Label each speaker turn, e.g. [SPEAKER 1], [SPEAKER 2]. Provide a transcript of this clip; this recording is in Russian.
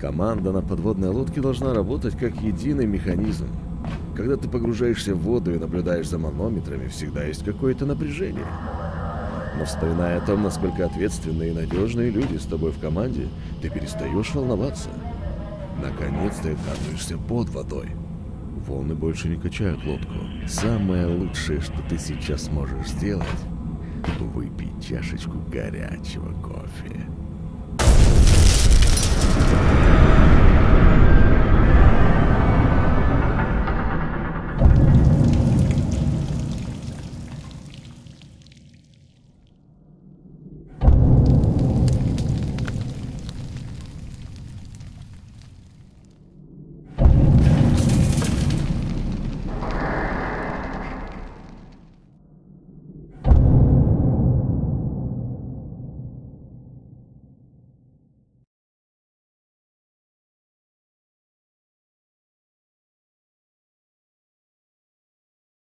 [SPEAKER 1] Команда на подводной лодке должна работать как единый механизм. Когда ты погружаешься в воду и наблюдаешь за манометрами, всегда есть какое-то напряжение. Но вспоминая о том, насколько ответственные и надежные люди с тобой в команде, ты перестаешь волноваться. Наконец ты оказываешься под водой. Волны больше не качают лодку. Самое лучшее, что ты сейчас можешь сделать, выпить чашечку горячего кофе.